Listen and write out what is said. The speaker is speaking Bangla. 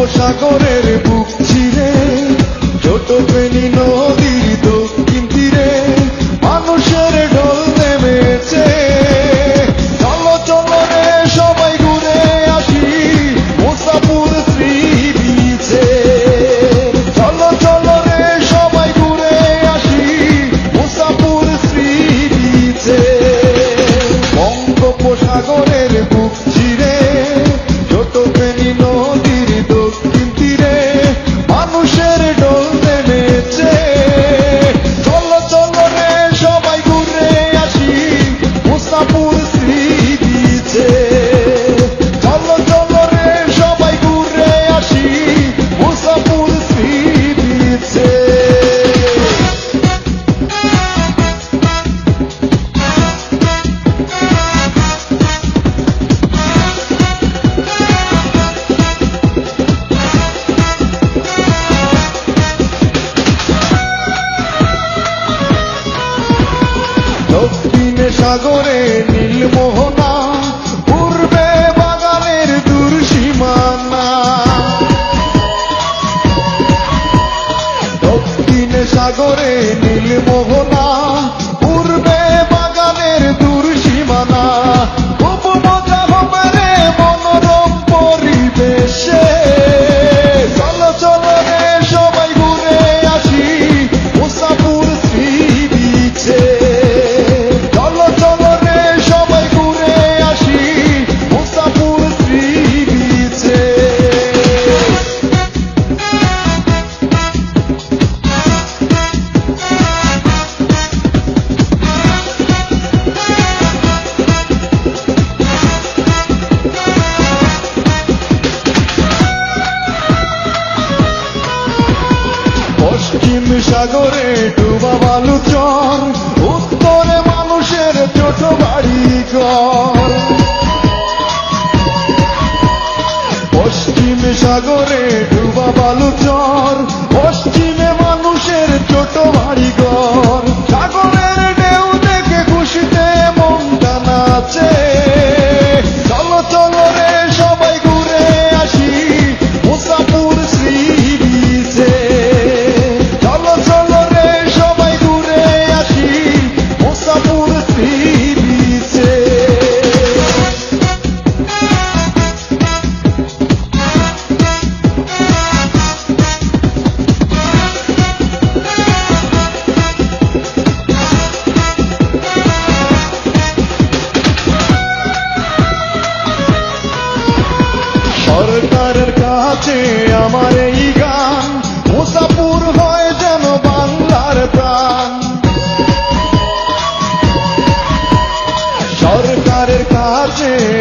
উপসাগরের বুক ছিলে ছোট পে সাগরে নীলমোহন পশ্চিম সাগরে ডুবা বালুচর উত্তরে মানুষের ছোট বাড়ি ঘর। পশ্চিম সাগরে ডুবা বালুচর পশ্চিম আছে আমার এই গান। মুসাপুর হয় যেন বাংলার প্রাণ। সরকারের কাছে